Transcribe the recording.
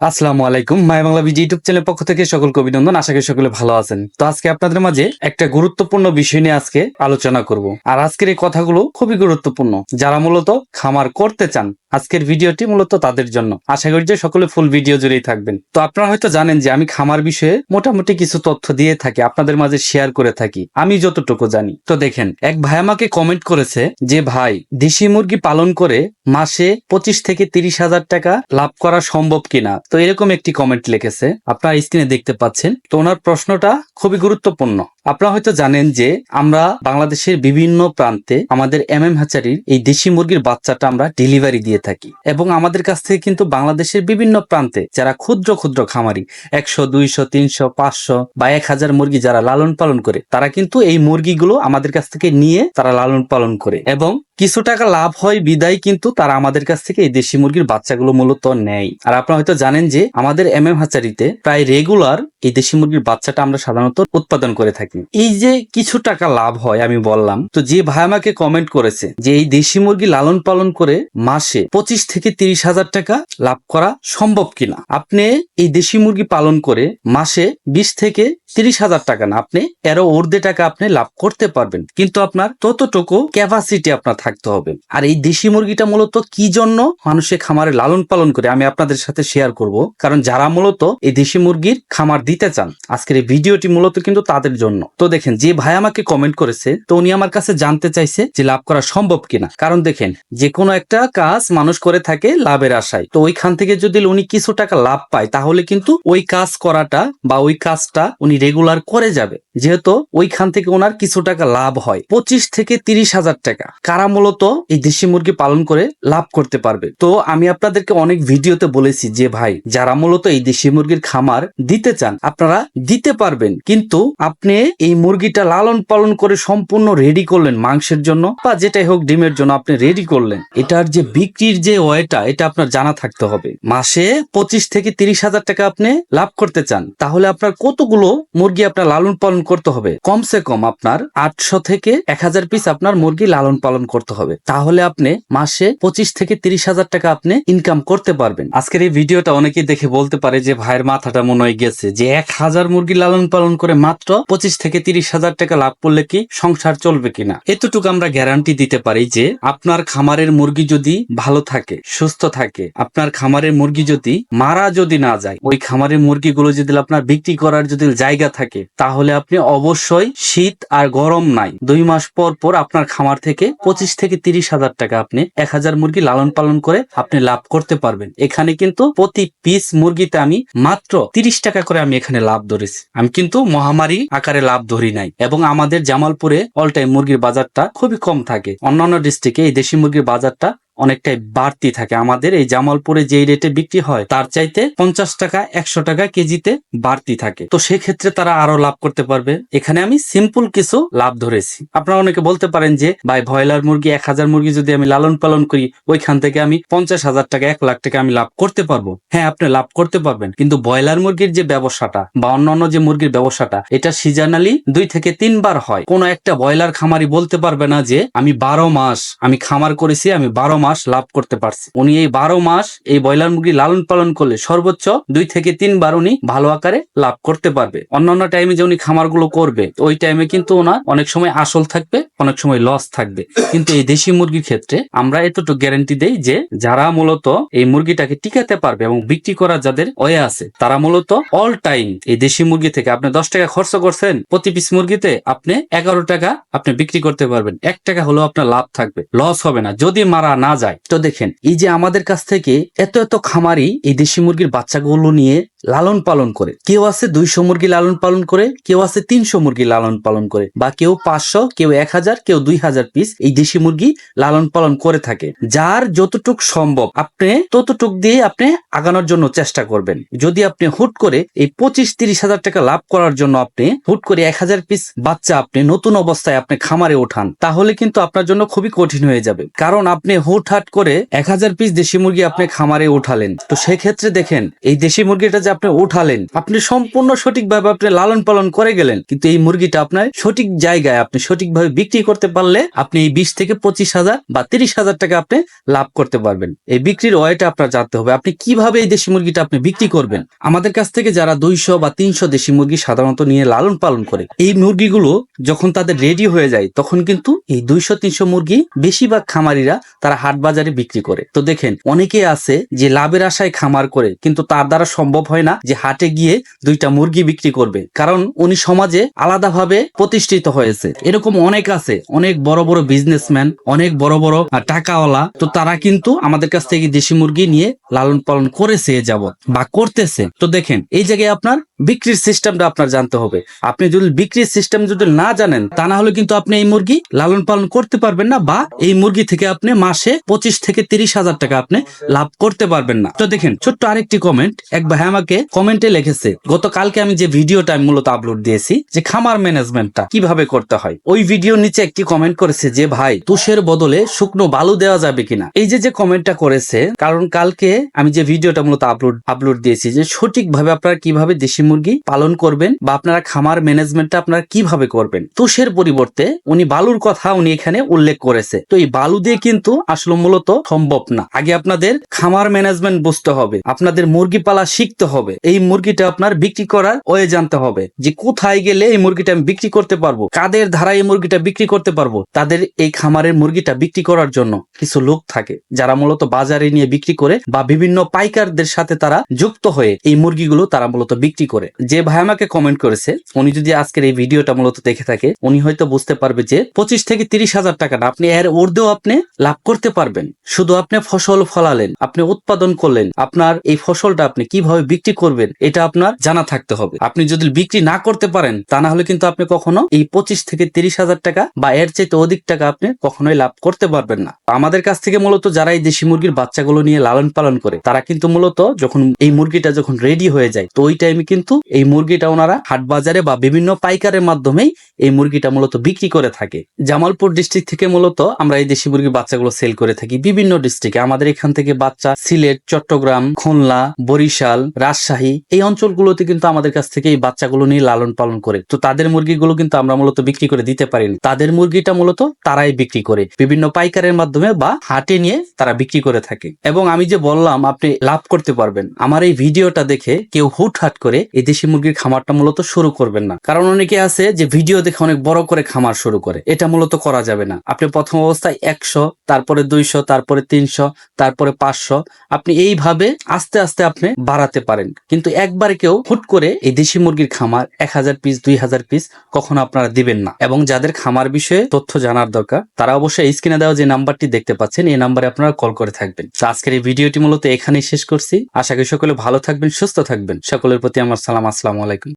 আসসালামু আলাইকুম। মাই Bangla busy YouTube চ্যানেলের পক্ষ থেকে সকলকে অভিনন্দন আশা করি সকলে ভালো আছেন। তো আজকে আপনাদের মাঝে একটা গুরুত্বপূর্ণ বিষয় নিয়ে আজকে আলোচনা করব। আর আজকের এই কথাগুলো খুবই গুরুত্বপূর্ণ। যারা মূলত খামার করতে চান আজকের ভিডিওটি মূলত তাদের জন্য। আশা করি যে সকলে ফুল ভিডিও জুড়েই থাকবেন। তো আপনারা হয়তো জানেন যে আমি খামার বিষয়ে মোটামুটি কিছু তথ্য দিয়ে থাকি, আপনাদের মাঝে শেয়ার করে থাকি। আমি যতটুকু জানি। তো দেখেন, এক ভাই আমাকে কমেন্ট করেছে যে, ভাই, দেশি মুরগি পালন করে মাসে পঁচিশ থেকে তিরিশ হাজার টাকা লাভ করা সম্ভব কিনা? তো এরকম একটি কমেন্ট লিখেছে। আপনারা স্ক্রিনে দেখতে পাচ্ছেন। তো ওনার প্রশ্নটা খুবই গুরুত্বপূর্ণ। আপনারা হয়তো জানেন যে আমরা বাংলাদেশের বিভিন্ন প্রান্তে আমাদের এম এম হাচারির এই দেশি মুরগির বাচ্চাটা আমরা ডেলিভারি দিয়ে থাকি। এবং আমাদের কাছ থেকে কিন্তু বাংলাদেশের বিভিন্ন প্রান্তে যারা ক্ষুদ্র ক্ষুদ্র খামারি, একশো, দুইশো, তিনশো, পাঁচশো বা এক হাজার মুরগি যারা লালন পালন করে, তারা কিন্তু এই মুরগিগুলো আমাদের কাছ থেকে নিয়ে তারা লালন পালন করে। এবং কিছু টাকা লাভ হয়, বিদায় কিন্তু তারা আমাদের কাছ থেকে এই দেশি মুরগির বাচ্চাগুলো মূলত নেয়। আর আপনারা হয়তো জানেন যে আমাদের এম এম হাচারিতে প্রায় রেগুলার এই দেশি মুরগির বাচ্চাটা আমরা সাধারণত উৎপাদন করে থাকি। এই যে কিছু টাকা লাভ হয়, আমি বললাম, তো যে ভাই আমাকে কমেন্ট করেছে যে এই দেশি মুরগি লালন পালন করে মাসে পঁচিশ থেকে তিরিশ হাজার টাকা লাভ করা সম্ভব কিনা? আপনি এই দেশি মুরগি পালন করে মাসে বিশ থেকে তিরিশ হাজার টাকা না, আপনি এরো অর্ধে টাকা আপনি লাভ করতে পারবেন। কিন্তু আপনার ততটুকু ক্যাপাসিটি আপনার থাকতে হবে। আর এই দেশি মুরগিটা মূলত কি জন্য মানুষের খামারে লালন পালন করে, আমি আপনাদের সাথে শেয়ার করব। কারণ যারা মূলত এই দেশি মুরগির খামার দিতে চান, আজকের এই ভিডিওটি মূলত কিন্তু তাদের জন্য। তো দেখেন, যে ভাই আমাকে কমেন্ট করেছে, তো উনি আমার কাছে জানতে চাইছে যে লাভ করা সম্ভব কিনা। কারণ দেখেন, যে কোনো একটা কাজ মানুষ করে থাকে লাভের আশায়। তো ওইখান থেকে যদি উনি কিছু টাকা লাভ পায়, তাহলে কিন্তু ওই কাজ করাটা বা ওই কাজটা উনি রেগুলার করে যাবে। যেহেতু ওইখান থেকে ওনার কিছু টাকা লাভ হয়। পঁচিশ থেকে তিরিশ হাজার টাকা। কারা মূলত এই দেশি মুরগি পালন করে লাভ করতে পারবে? তো আমি আপনাদেরকে অনেক ভিডিওতে বলেছি যে, ভাই, যারা মূলত এই দেশি মুরগির খামার দিতে চান, আপনারা দিতে পারবেন। কিন্তু আপনি এই মুরগিটা লালন পালন করে সম্পূর্ণ রেডি করলেন মাংসের জন্য বা যেটাই হোক ডিমের জন্য আপনি রেডি করলেন, এটার যে বিক্রির যে ওয়েটা, এটা আপনার জানা থাকতে হবে। মাসে পঁচিশ থেকে তিরিশ হাজার টাকা আপনি লাভ করতে চান। তাহলে আপনার কতগুলো মুরগি আপনার লালন পালন করতে হবে। কমসে কম আপনার আটশো থেকে এক হাজার পিস আপনার মুরগি লালন পালন করতে হবে। তাহলে আপনি মাসে পঁচিশ থেকে তিরিশ হাজার টাকা আপনি ইনকাম করতে পারবেন। আজকের এই ভিডিওটা অনেকেই দেখে বলতে পারে যে, ভাইয়ের মাথাটা মনে হয়ে গেছে যে, এক হাজার মুরগি লালন পালন করে মাত্র পঁচিশ থেকে তিরিশ হাজার টাকা লাভ করলে কি সংসার চলবে কিনা? এতটুকু আমরা গ্যারান্টি দিতে পারি যে, আপনার খামারের মুরগি যদি ভালো থাকে, সুস্থ থাকে, আপনার খামারের মুরগি যদি মারা যদি না যায়, ওই খামারের মুরগিগুলো যদি আপনার বিক্রি করার যদি জায়গা থাকে, তাহলে আপনি অবশ্যই শীত আর গরম নাই। দুই মাস পর পর আপনার খামার থেকে পঁচিশ থেকে তিরিশ হাজার টাকা আপনি এক হাজার মুরগি লালন পালন করে আপনি লাভ করতে পারবেন। এখানে কিন্তু প্রতি পিস মুরগিতে আমি মাত্র তিরিশ টাকা করে আমি এখানে লাভ ধরেছি। আমি কিন্তু মহামারী আকারে লাভ ধরি নাই এবং আমাদের জামালপুরে অল টাইম মুরগির বাজারটা খুবই কম থাকে। অন্যান্য ডিস্ট্রিক্টে এই দেশি মুরগির বাজারটা অনেকটাই বাড়তি থাকে। আমাদের এই জামালপুরে যেই রেটে বিক্রি হয়, তার চাইতে পঞ্চাশ টাকা, একশো টাকা কেজিতে বাড়তি থাকে। তো সেক্ষেত্রে তারা আরও লাভ করতে পারবে। এখানে আমি সিম্পল কিছু লাভ ধরেছি। আপনারা অনেকে বলতে পারেন যে, ভাই, ব্রয়লার মুরগি, এক হাজার মুরগি যদি আমি লালন পালন করি, ওইখান থেকে আমি পঞ্চাশ হাজার টাকা, এক লাখ টাকা আমি লাভ করতে পারব। হ্যাঁ আপনি লাভ করতে পারবেন। কিন্তু ব্রয়লার মুরগির যে ব্যবসাটা বা অন্যান্য যে মুরগির ব্যবসাটা, এটা সিজনালি দুই থেকে তিনবার হয়। কোন একটা ব্রয়লার খামারি বলতে পারবে না যে, আমি বারো মাস, আমি খামার করেছি, আমি বারো মাস লাভ করতে পারছে। উনি এই বারো মাস এই ব্রয়লার মুরগি লালন পালন করলে সর্বোচ্চ দুই থেকে তিনবার উনি ভালো আকারে লাভ করতে পারবে। অন্যান্য টাইমে যে উনি খামারগুলো করবে, ওই টাইমে কিন্তু ওনার অনেক সময় আসল থাকবে অনেক সময় লস থাকবে। কিন্তু এই দেশি মুরগির ক্ষেত্রে আমরা এতটুকু গ্যারান্টি দেই যে যারা মূলত এই মুরগিটাকে টিকাতে পারবে এবং বিক্রি করার যাদের ওয়ে আছে, তারা মূলত অল টাইম এই দেশি মুরগি থেকে আপনি দশ টাকা খরচ করছেন, প্রতি পিস মুরগিতে আপনি এগারো টাকা আপনি বিক্রি করতে পারবেন। এক টাকা হলেও আপনার লাভ থাকবে লস হবে না। যদি মারা না যায়, তো দেখেন, এই যে আমাদের কাছ থেকে এত এত খামারি এই দেশি মুরগির বাচ্চাগুলো নিয়ে লালন পালন করে। কেউ আছে দুইশো মুরগি লালন পালন করে, কেউ আছে তিনশো মুরগি লালন পালন করে বা কেউ পাঁচশো, কেউ এক হাজার, কেউ দুই হাজার পিস এই দেশি মুরগি লালন পালন করে থাকে। যার যতটুক সম্ভব আপনি ততটুক দিয়ে আপনি আগানোর জন্য চেষ্টা করবেন। যদি আপনি হুট করে এই পঁচিশ তিরিশ হাজার টাকা লাভ করার জন্য আপনি হুট করে এক হাজার পিস বাচ্চা আপনি নতুন অবস্থায় আপনি খামারে ওঠান, তাহলে কিন্তু আপনার জন্য খুবই কঠিন হয়ে যাবে। কারণ আপনি হুটহাট করে এক হাজার পিস দেশি মুরগি আপনি খামারে উঠালেন তো সেক্ষেত্রে দেখেন, এই দেশি মুরগিটা যে আপনি উঠালেন। আপনি সম্পূর্ণ সঠিকভাবে আপনি লালন পালন করে গেলেন। কিন্তু এই মুরগিটা আপনার সঠিক জায়গায় আপনি সঠিকভাবে বিক্রি করতে পারলে আপনি এই বিশ থেকে পঁচিশ হাজার বা তিরিশ হাজার টাকা আপনি লাভ করতে পারবেন। এই বিক্রির ওয়েটা আপনার জানতে হবে। আপনি কীভাবে এই দেশি মুরগিটা আপনি বিক্রি করবেন? আমাদের কাছ থেকে যারা দুইশো বা তিনশো দেশি মুরগি সাধারণত নিয়ে লালন পালন করে, এই মুরগিগুলো যখন তাদের রেডি হয়ে যায়, তখন কিন্তু এই দুইশো, তিনশো মুরগি বেশিরভাগ খামারিরা তারা হাট বাজারে বিক্রি করে। তো দেখেন, অনেকে আছে যে লাভের আশায় খামার করে, কিন্তু তার দ্বারা সম্ভব হয় না যে হাটে গিয়ে দুইটা মুরগি বিক্রি করবে। কারণ উনি সমাজে আলাদাভাবে প্রতিষ্ঠিত হয়েছে। এরকম অনেক আছে। অনেক বড় বড় বিজনেসম্যান অনেক বড় বড় টাকাওয়ালা। তো তারা কিন্তু আমাদের কাছ থেকে দেশি মুরগি নিয়ে লালন পালন করেছে এ যাবৎ বা করতেছে। তো দেখেন, এই জায়গায় আপনার বিক্রির সিস্টেমটা আপনার জানতে হবে। আপনি যদি বিক্রির সিস্টেম যদি না জানেন, তা না হলে কিন্তু আপনি এই মুরগি লালন পালন করতে পারবেন না বা এই মুরগি থেকে আপনি মাসে পঁচিশ থেকে তিরিশ হাজার টাকা আপনি লাভ করতে পারবেন না। তো দেখেন, ছোট্ট আরেকটি কমেন্ট এক ভাই আমাকে কমেন্টে লিখেছে, গতকালকে আমি যে ভিডিওটা মূলত আপলোড দিয়েছি, যে খামার ম্যানেজমেন্টটা কীভাবে করতে হয়, ওই ভিডিওর নিচে একটি কমেন্ট করেছে যে, ভাই, তুষের বদলে শুকনো বালু দেওয়া যাবে কিনা? এই যে যে কমেন্টটা করেছে, কারণ কালকে আমি যে ভিডিওটা মূলত আপলোড আপলোড দিয়েছি, যে সঠিকভাবে আপনারা কীভাবে দেশি মুরগি পালন করবেন বা আপনারা খামার ম্যানেজমেন্টটা আপনারা কীভাবে করবেন, তুষের পরিবর্তে উনি বালুর কথা উনি এখানে উল্লেখ করেছে। তো এই বালু দিয়ে কিন্তু আসলে মূলত সম্ভব না। আগে আপনাদের খামার ম্যানেজমেন্ট বুঝতে হবে, আপনাদের মুরগি পালা শিখতে হবে। এই মুরগিটা আপনার বিক্রি করার ওয়ে জানতে হবে যে কোথায় গেলে এই মুরগিটা আমি বিক্রি করতে পারব, কাদের ধারায় এই মুরগিটা বিক্রি করতে পারব, তাদের এই খামারের মুরগিটা বিক্রি করার জন্য কিছু লোক থাকে যারা মূলত বাজারে নিয়ে বিক্রি করে বা বিভিন্ন পাইকারদের সাথে তারা যুক্ত হয়ে এই মুরগিগুলো তারা মূলত বিক্রি করে। যে ভাই আমাকে কমেন্ট করেছে, উনি যদি আজকের এই ভিডিওটা মূলত দেখে থাকে, উনি হয়তো বুঝতে পারবে যে পঁচিশ থেকে তিরিশ হাজার টাকা না, আপনি এর ঊর্ধ্বেও আপনি লাভ করতে পারবেন। শুধু আপনি ফসল ফলালেন, আপনি উৎপাদন করলেন, আপনার এই ফসলটা আপনি কীভাবে বিক্রি করবেন, এটা আপনার জানা থাকতে হবে। আপনি যদি বিক্রি না করতে পারেন, তা না হলে কিন্তু আপনি কখনো এই পঁচিশ থেকে তিরিশ হাজার টাকা বা এর চাইতে অধিক টাকা আপনি কখনোই লাভ করতে পারবেন না। আমাদের কাছ থেকে মূলত যারা এই দেশি মুরগির বাচ্চাগুলো নিয়ে লালন পালন করে, তারা কিন্তু মূলত যখন এই মুরগিটা যখন রেডি হয়ে যায়, তো ওই টাইমে কিন্তু এই মুরগিটা ওনারা হাট বাজারে বা বিভিন্ন পাইকারের মাধ্যমেই এই মুরগিটা মূলত বিক্রি করে থাকে। জামালপুর ডিস্ট্রিক্ট থেকে মূলত আমরা এই দেশি মুরগির বাচ্চাগুলো সেল করে থাকি বিভিন্ন ডিস্ট্রিক্টে আমাদের এখান থেকে বাচ্চা সিলেট, চট্টগ্রাম, খুলনা, বরিশাল রাজশাহী, এই অঞ্চলগুলোতে কিন্তু আমাদের কাছ থেকে এই বাচ্চাগুলো নিয়ে লালন পালন করে। তো তাদের মুরগিগুলো কিন্তু আমরা মূলত বিক্রি করে দিতে পারি না। তাদের মুরগিটা মূলত তারাই বিক্রি করে। বিভিন্ন পাইকারের মাধ্যমে বা হাটে নিয়ে তারা বিক্রি করে থাকে। এবং আমি যে বললাম, আপনি লাভ করতে পারবেন। আমার এই ভিডিওটা দেখে কেউ হুটহাট করে এই দেশি মুরগির খামারটা মূলত শুরু করবেন না। কারণ অনেকে আছে যে ভিডিও দেখে অনেক বড় করে খামার শুরু করে। এটা মূলত করা যাবে না। আপনি প্রথম অবস্থায় একশো, তারপরে দুইশো, তারপরে তিনশো, তারপরে পাঁচশো। আপনি এইভাবে আস্তে আস্তে আপনি বাড়াতে পারেন। কিন্তু একবার কেউ হুট করে এই দেশি মুরগির খামার এক হাজার পিস দুই হাজার পিস কখনো আপনারা দিবেন না। এবং যাদের খামার বিষয়ে তথ্য জানার দরকার, তারা অবশ্যই স্ক্রিনে দেওয়া যে নাম্বারটি দেখতে পাচ্ছেন, এই নাম্বারে আপনারা কল করে থাকবেন। তো আজকের এই ভিডিওটি মূলত এখানেই শেষ করছি। আশা করি সকলে ভালো থাকবেন, সুস্থ থাকবেন। সকলের প্রতি আমার সালাম, আসসালামু আলাইকুম।